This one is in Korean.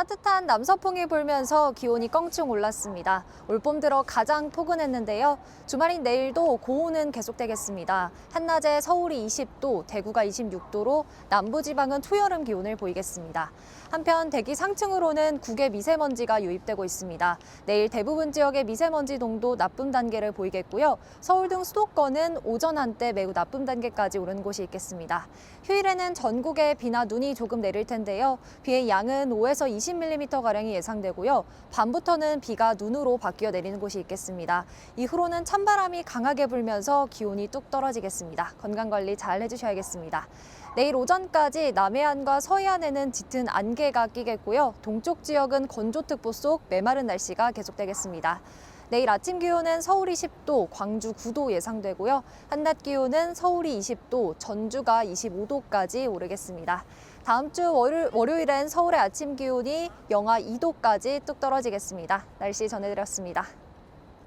따뜻한 남서풍이 불면서 기온이 껑충 올랐습니다. 올봄 들어 가장 포근했는데요. 주말인 내일도 고온은 계속되겠습니다. 한낮에 서울이 20도, 대구가 26도로 남부지방은 초여름 기온을 보이겠습니다. 한편 대기 상층으로는 국외 미세먼지가 유입되고 있습니다. 내일 대부분 지역의 미세먼지 농도 나쁨 단계를 보이겠고요. 서울 등 수도권은 오전 한때 매우 나쁨 단계까지 오른 곳이 있겠습니다. 휴일에는 전국에 비나 눈이 조금 내릴 텐데요. 비의 양은 5에서 20mm가량이 예상되고요. 밤부터는 비가 눈으로 바뀌어 내리는 곳이 있겠습니다. 이후로는 찬바람이 강하게 불면서 기온이 뚝 떨어지겠습니다. 건강 관리 잘 해주셔야겠습니다. 내일 오전까지 남해안과 서해안에는 짙은 안개가 끼겠고요. 동쪽 지역은 건조특보 속 메마른 날씨가 계속되겠습니다. 내일 아침 기온은 서울이 10도, 광주 9도 예상되고요. 한낮 기온은 서울이 20도, 전주가 25도까지 오르겠습니다. 다음 주 월요, 월요일엔 서울의 아침 기온이 영하 2도까지 뚝 떨어지겠습니다. 날씨 전해드렸습니다.